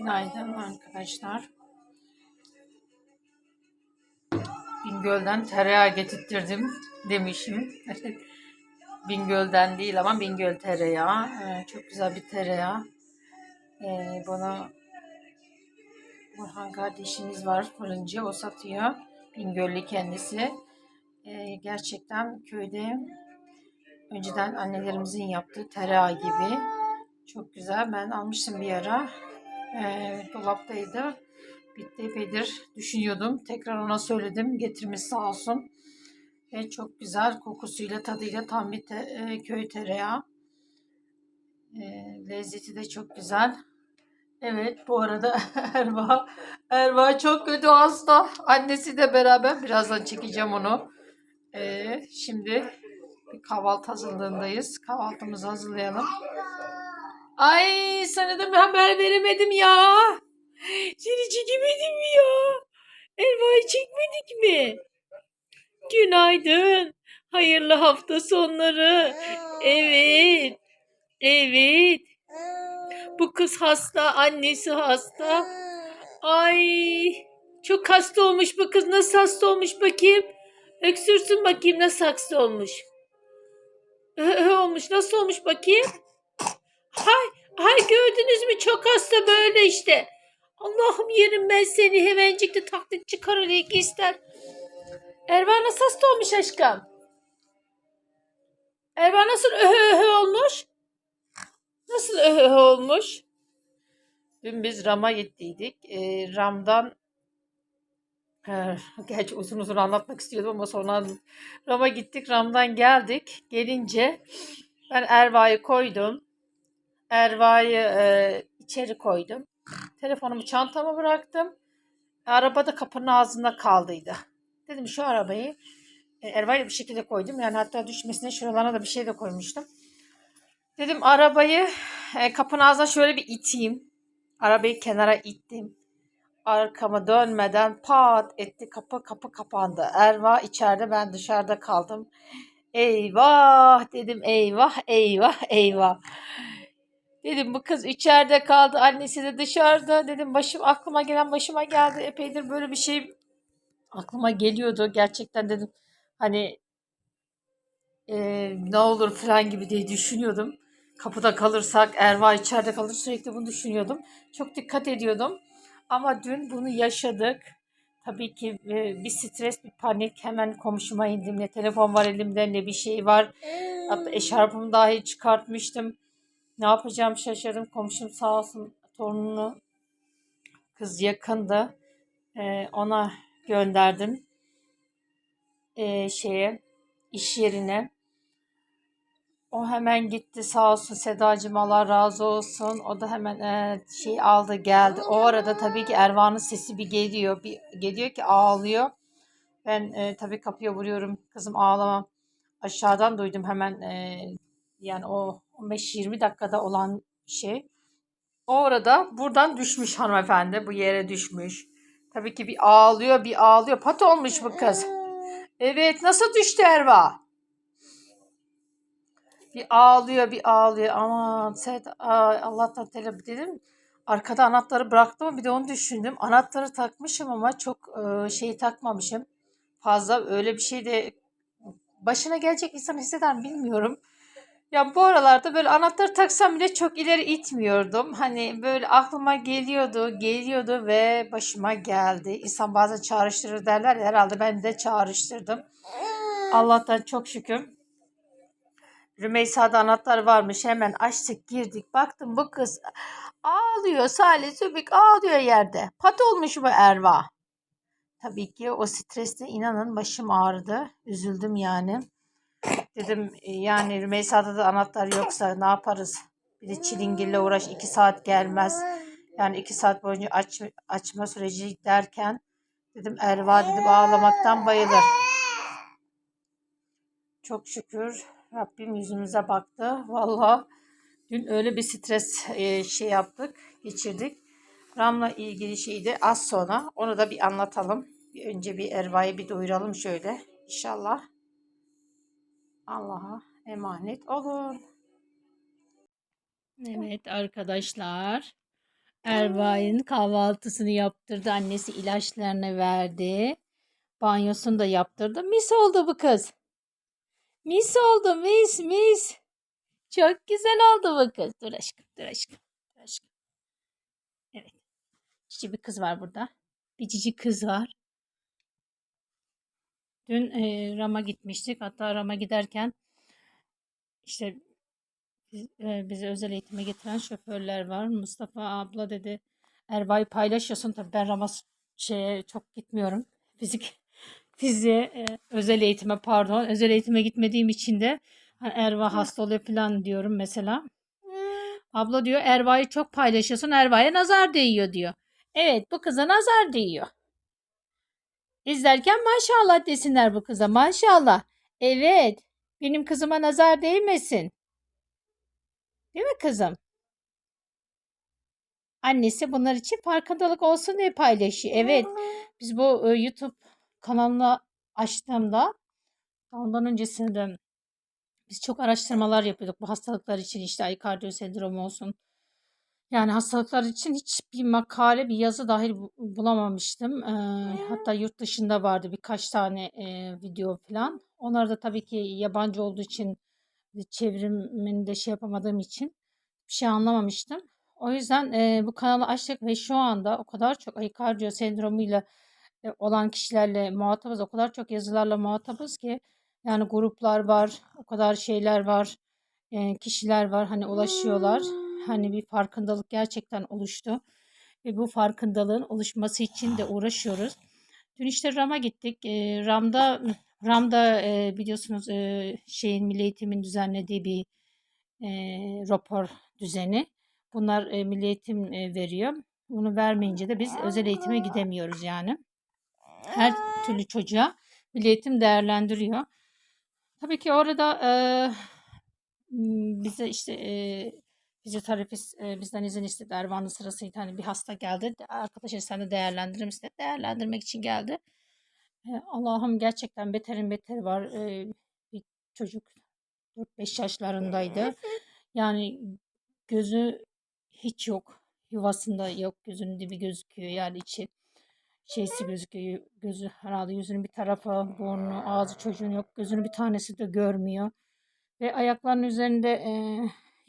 Günaydın arkadaşlar. Bingöl'den tereyağı getirttirdim demişim. Bingöl'den değil ama Bingöl tereyağı. Ee, çok güzel bir tereyağı. Ee, bunu Burhan kardeşimiz var fırıncı o satıyor. Bingöllü kendisi. Ee, gerçekten köyde önceden annelerimizin yaptığı tereyağı gibi. Çok güzel. Ben almıştım bir ara. Ee, dolaptaydı. Bitti epeydir düşünüyordum. Tekrar ona söyledim. Getirmiş sağ olsun. Ve çok güzel kokusuyla tadıyla tam bir te- e, köy tereyağı. E, lezzeti de çok güzel. Evet bu arada Erva, Erva çok kötü hasta. Annesi de beraber birazdan çekeceğim onu. E, şimdi bir kahvaltı hazırlığındayız. Kahvaltımızı hazırlayalım. Ay sana da haber veremedim ya. Seni çekemedim ya. Erva'yı çekmedik mi? Günaydın. Hayırlı hafta sonları. Evet. Evet. Bu kız hasta, annesi hasta. Ay, çok hasta olmuş bu kız. Nasıl hasta olmuş bakayım? Öksürsün bakayım nasıl hasta olmuş. Olmuş. Nasıl olmuş bakayım? Hay, hay gördünüz mü? Çok hasta böyle işte. Allah'ım yerim ben seni hemencik de taklit çıkar öyle ister. Erva nasıl hasta olmuş aşkım? Erva nasıl öhö öhö olmuş? Nasıl öhö öhö olmuş? Dün biz Ram'a gittiydik. Ee, Ram'dan gerçi uzun uzun anlatmak istiyordum ama sonra Ram'a gittik. Ram'dan geldik. Gelince ben Erva'yı koydum. Erva'yı e, içeri koydum. Telefonumu çantama bıraktım. Arabada kapının ağzında kaldıydı. Dedim şu arabayı e, Erva'yı bir şekilde koydum. Yani hatta düşmesine şuralarına da bir şey de koymuştum. Dedim arabayı e, kapının ağzına şöyle bir iteyim. Arabayı kenara ittim. Arkama dönmeden pat etti kapı kapı kapandı. Erva içeride ben dışarıda kaldım. Eyvah dedim eyvah eyvah eyvah. Dedim bu kız içeride kaldı annesi de dışarıda. Dedim başım aklıma gelen başıma geldi. Epeydir böyle bir şey aklıma geliyordu. Gerçekten dedim hani e, ne olur falan gibi diye düşünüyordum. Kapıda kalırsak Erva içeride kalır sürekli bunu düşünüyordum. Çok dikkat ediyordum. Ama dün bunu yaşadık. Tabii ki e, bir stres, bir panik. Hemen komşuma indim. Ne telefon var elimde ne bir şey var. Hatta eşarpımı dahi çıkartmıştım. Ne yapacağım şaşırdım. Komşum sağ olsun torununu kız yakındı. E, ona gönderdim. E, şeye iş yerine. O hemen gitti sağ olsun Sedacığım Allah razı olsun. O da hemen e, şey aldı geldi. O arada tabii ki Ervan'ın sesi bir geliyor. Bir geliyor ki ağlıyor. Ben e, tabii kapıya vuruyorum. Kızım ağlama. Aşağıdan duydum hemen e, yani o 15-20 dakikada olan şey. O arada buradan düşmüş hanımefendi. Bu yere düşmüş. Tabii ki bir ağlıyor bir ağlıyor. Pat olmuş bu kız. Evet nasıl düştü Erva? Bir ağlıyor bir ağlıyor. Aman ay, Allah'tan tele dedim. Arkada anahtarı bıraktım bir de onu düşündüm. Anahtarı takmışım ama çok e, şeyi takmamışım. Fazla öyle bir şey de başına gelecek insan hisseder mi bilmiyorum. Ya bu aralarda böyle anahtarı taksam bile çok ileri itmiyordum. Hani böyle aklıma geliyordu, geliyordu ve başıma geldi. İnsan bazen çağrıştırır derler ya, herhalde ben de çağrıştırdım. Allah'tan çok şükür. Rümeysa'da anahtar varmış. Hemen açtık girdik. Baktım bu kız ağlıyor. Salih Sübük ağlıyor yerde. Pat olmuş bu Erva. Tabii ki o stresle inanın başım ağrıdı. Üzüldüm yani. Dedim e, yani Rümeysa'da da anahtar yoksa ne yaparız? Bir de çilingirle uğraş iki saat gelmez. Yani iki saat boyunca aç, açma süreci derken dedim Erva dedim ağlamaktan bayılır. Çok şükür Rabbim yüzümüze baktı. Valla dün öyle bir stres e, şey yaptık, geçirdik. Ram'la ilgili şeydi az sonra. Onu da bir anlatalım. Bir önce bir Erva'yı bir doyuralım şöyle. İnşallah. Allah'a emanet olun. Evet arkadaşlar. Erva'nın kahvaltısını yaptırdı. Annesi ilaçlarını verdi. Banyosunu da yaptırdı. Mis oldu bu kız. Mis oldu mis mis. Çok güzel oldu bu kız. Dur aşkım dur aşkım. Dur aşkım. Evet. Cici bir kız var burada. Bir cici kız var. Dün e, Ram'a gitmiştik. Hatta Ram'a giderken işte biz, e, bizi özel eğitime getiren şoförler var. Mustafa abla dedi Erva'yı paylaşıyorsun. Tabii ben Ram'a şeye çok gitmiyorum. Fizik fiziğe e, özel eğitime pardon. Özel eğitime gitmediğim için de hani Erva hasta oluyor falan diyorum mesela. Abla diyor Erva'yı çok paylaşıyorsun. Erva'ya nazar değiyor diyor. Evet bu kıza nazar değiyor. İzlerken maşallah desinler bu kıza maşallah. Evet benim kızıma nazar değmesin. Değil mi kızım? Annesi bunlar için farkındalık olsun diye paylaşıyor. Evet biz bu YouTube kanalını açtığımda ondan öncesinde biz çok araştırmalar yapıyorduk bu hastalıklar için işte aykardiyo sendromu olsun. Yani hastalıklar için hiçbir makale, bir yazı dahil bu- bulamamıştım. Ee, hatta yurt dışında vardı birkaç tane e, video falan. Onlar da tabii ki yabancı olduğu için çevrimini de şey yapamadığım için bir şey anlamamıştım. O yüzden e, bu kanalı açtık ve şu anda o kadar çok aykardiyo sendromuyla e, olan kişilerle muhatabız. O kadar çok yazılarla muhatabız ki yani gruplar var, o kadar şeyler var, e, kişiler var hani ulaşıyorlar. Hani bir farkındalık gerçekten oluştu ve bu farkındalığın oluşması için de uğraşıyoruz. Dün işte Ram'a gittik. E, Ram'da Ram'da e, biliyorsunuz e, şeyin Milli Eğitim'in düzenlediği bir e, rapor düzeni. Bunlar e, Milli Eğitim e, veriyor. Bunu vermeyince de biz özel eğitime gidemiyoruz yani. Her türlü çocuğa Milli Eğitim değerlendiriyor. Tabii ki orada e, bize işte e, fizyoterapist e, bizden izin istedi. Ervan'ın sırasıydı. Hani bir hasta geldi. Arkadaşlar sen de değerlendirir misin? dedi. Değerlendirmek için geldi. E, Allah'ım gerçekten beterin beteri var. E, bir çocuk 4-5 yaşlarındaydı. Yani gözü hiç yok. Yuvasında yok. Gözünün dibi gözüküyor. Yani içi şeysi gözüküyor. Gözü herhalde yüzünün bir tarafı, burnu, ağzı çocuğun yok. Gözünün bir tanesi de görmüyor. Ve ayaklarının üzerinde e,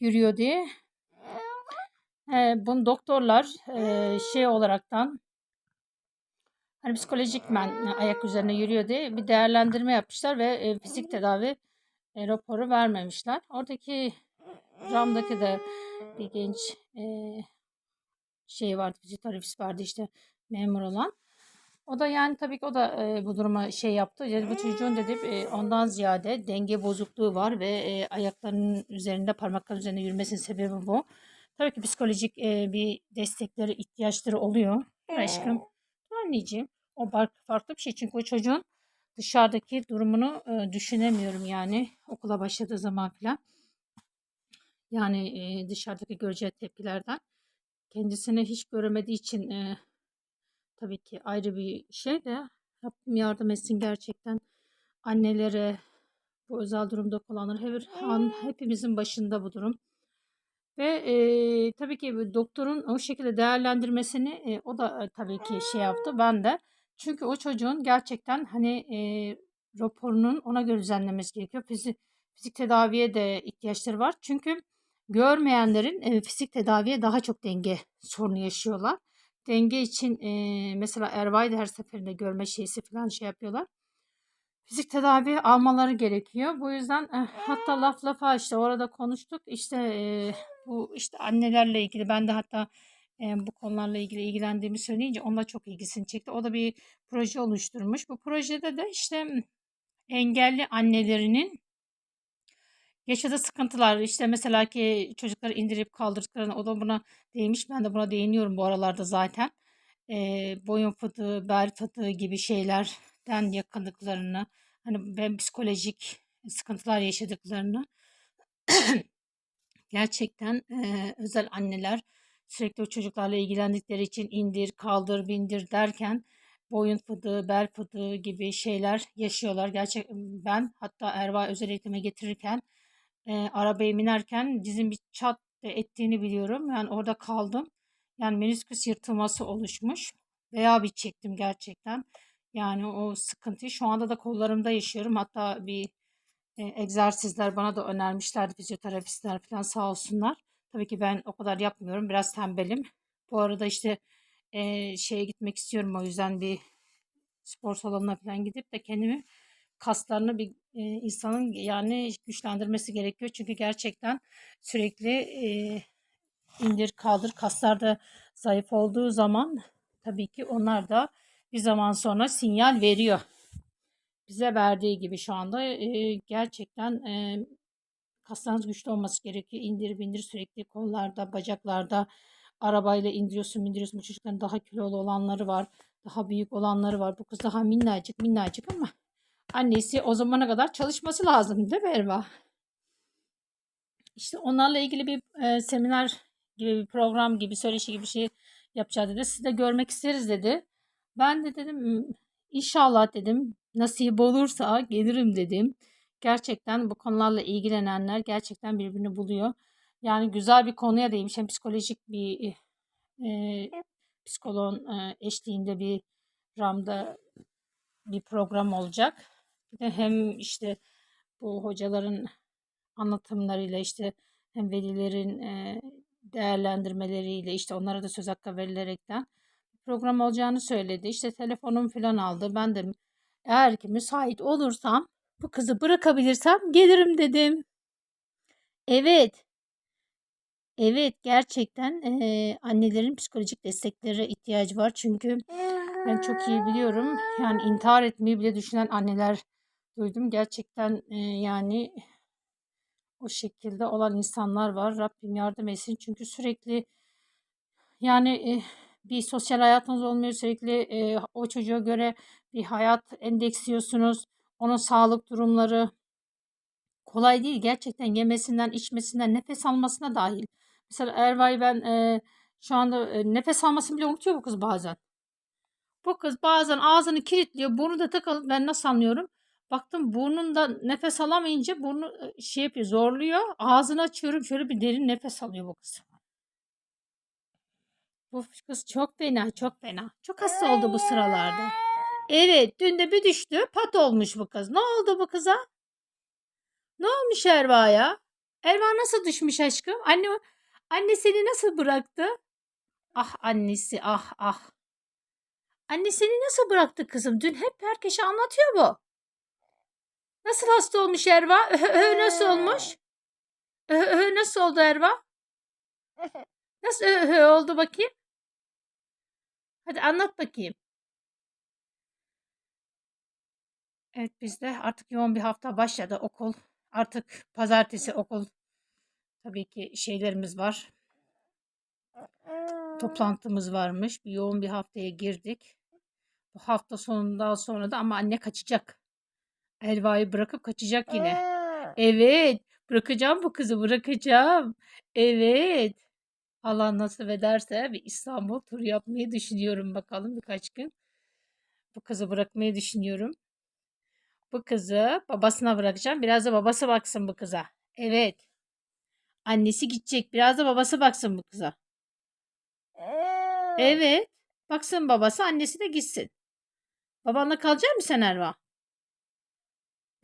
yürüyor diye. E, bunu doktorlar e, şey olaraktan hani psikolojikmen ayak üzerine yürüyor diye bir değerlendirme yapmışlar ve e, fizik tedavi e, raporu vermemişler. Oradaki Ram'daki de bir genç e, şey vardı, fizyoterapist vardı işte memur olan. O da yani tabii ki o da e, bu duruma şey yaptı. Yani bu çocuğun dedi e, ondan ziyade denge bozukluğu var ve e, ayaklarının üzerinde parmakların üzerinde yürümesinin sebebi bu. Tabii ki psikolojik e, bir destekleri ihtiyaçları oluyor. Aşkım. Anneciğim. O farklı, farklı bir şey çünkü o çocuğun dışarıdaki durumunu e, düşünemiyorum yani okula başladığı zaman falan. Yani e, dışarıdaki göreceği tepkilerden kendisini hiç göremediği için e, tabii ki ayrı bir şey de Rabbim yardım etsin gerçekten annelere bu özel durumda olanlar her an hepimizin başında bu durum. Ve e, tabii ki doktorun o şekilde değerlendirmesini e, o da e, tabii ki şey yaptı ben de. Çünkü o çocuğun gerçekten hani e, raporunun ona göre düzenlemesi gerekiyor. Fizik, fizik tedaviye de ihtiyaçları var. Çünkü görmeyenlerin e, fizik tedaviye daha çok denge sorunu yaşıyorlar. Denge için e, mesela Erva'yı da her seferinde görme şeysi falan şey yapıyorlar. Fizik tedavi almaları gerekiyor. Bu yüzden eh, hatta laf lafa işte orada konuştuk. İşte e, bu işte annelerle ilgili ben de hatta e, bu konularla ilgili ilgilendiğimi söyleyince onda çok ilgisini çekti. O da bir proje oluşturmuş. Bu projede de işte engelli annelerinin yaşadığı sıkıntılar işte mesela ki çocukları indirip kaldırdıklarını o da buna değinmiş. Ben de buna değiniyorum bu aralarda zaten. E, boyun fıtığı, bel fıtığı gibi şeylerden yakınlıklarını hani ben psikolojik sıkıntılar yaşadıklarını gerçekten e, özel anneler sürekli o çocuklarla ilgilendikleri için indir, kaldır, bindir derken boyun fıtığı, bel fıtığı gibi şeyler yaşıyorlar. Gerçek ben hatta Erva özel eğitime getirirken e, arabaya binerken dizim bir çat ettiğini biliyorum. Yani orada kaldım. Yani menisküs yırtılması oluşmuş. Veya bir çektim gerçekten. Yani o sıkıntıyı şu anda da kollarımda yaşıyorum. Hatta bir e, egzersizler bana da önermişlerdi fizyoterapistler falan sağ olsunlar. Tabii ki ben o kadar yapmıyorum. Biraz tembelim. Bu arada işte e, şeye gitmek istiyorum o yüzden bir spor salonuna falan gidip de kendimi kaslarını bir e, insanın yani güçlendirmesi gerekiyor. Çünkü gerçekten sürekli e, indir kaldır kaslarda zayıf olduğu zaman tabii ki onlar da bir zaman sonra sinyal veriyor. Bize verdiği gibi şu anda e, gerçekten e, kaslarınız güçlü olması gerekiyor. İndir bindir sürekli kollarda, bacaklarda arabayla indiriyorsun, indiriyorsun. Bu daha kilolu olanları var. Daha büyük olanları var. Bu kız daha minnacık minnacık ama annesi o zamana kadar çalışması lazım değil mi Erva? İşte onlarla ilgili bir e, seminer gibi bir program gibi söyleşi gibi bir şey yapacağız dedi. Siz de görmek isteriz dedi. Ben de dedim "Hmm, inşallah dedim nasip olursa gelirim dedim. Gerçekten bu konularla ilgilenenler gerçekten birbirini buluyor. Yani güzel bir konuya değinmiş. Hem psikolojik bir e, psikoloğun e, eşliğinde bir ramda bir program olacak. Hem işte bu hocaların anlatımlarıyla işte hem velilerin e, değerlendirmeleriyle işte onlara da söz hakkı verilerekten program olacağını söyledi. İşte telefonum falan aldı. Ben de eğer ki müsait olursam bu kızı bırakabilirsem gelirim dedim. Evet. Evet gerçekten eee, annelerin psikolojik desteklere ihtiyacı var. Çünkü ben çok iyi biliyorum. Yani intihar etmeyi bile düşünen anneler duydum. Gerçekten eee, yani o şekilde olan insanlar var. Rabbim yardım etsin. Çünkü sürekli yani eh, bir sosyal hayatınız olmuyor. Sürekli eh, o çocuğa göre bir hayat endeksliyorsunuz. Onun sağlık durumları kolay değil. Gerçekten yemesinden, içmesinden, nefes almasına dahil. Mesela Erva'yı ben eh, şu anda eh, nefes almasını bile unutuyor bu kız bazen. Bu kız bazen ağzını kilitliyor. Burnu da tıkalı. Ben nasıl anlıyorum? Baktım burnunda nefes alamayınca burnu e, şey yapıyor zorluyor. Ağzını açıyorum şöyle bir derin nefes alıyor bu kız. Bu kız çok fena çok fena. Çok hasta oldu bu sıralarda. Evet dün de bir düştü pat olmuş bu kız. Ne oldu bu kıza? Ne olmuş Erva'ya? Erva nasıl düşmüş aşkım? Anne anne seni nasıl bıraktı? Ah annesi ah ah. Anne seni nasıl bıraktı kızım? Dün hep herkese anlatıyor bu. Nasıl hasta olmuş Erva? Öhö, nasıl olmuş? Öhö, öhö, nasıl oldu Erva? Nasıl öhö oldu bakayım? Hadi anlat bakayım. Evet bizde artık yoğun bir hafta başladı okul. Artık pazartesi okul. Tabii ki şeylerimiz var. Toplantımız varmış. Bir yoğun bir haftaya girdik. Bu hafta sonundan sonra da ama anne kaçacak. Elva'yı bırakıp kaçacak yine. Evet. Bırakacağım bu kızı bırakacağım. Evet. Allah nasip ederse bir İstanbul turu yapmayı düşünüyorum bakalım birkaç gün. Bu kızı bırakmayı düşünüyorum. Bu kızı babasına bırakacağım. Biraz da babası baksın bu kıza. Evet. Annesi gidecek. Biraz da babası baksın bu kıza. Evet. Baksın babası annesi de gitsin. Babanla kalacak mısın Erva?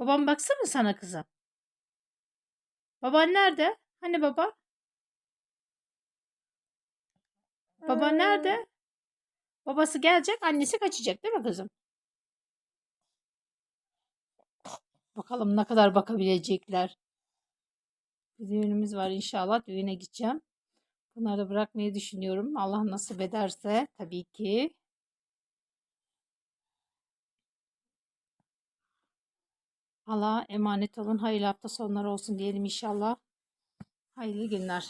Babam baksana sana kızım. Baban nerede? Hani baba? Baba nerede? Babası gelecek, annesi kaçacak değil mi kızım? Bakalım ne kadar bakabilecekler. Bir düğünümüz var inşallah. Düğüne gideceğim. Bunları bırakmayı düşünüyorum. Allah nasip ederse tabii ki. Allah'a emanet olun. Hayırlı hafta sonları olsun diyelim inşallah. Hayırlı günler.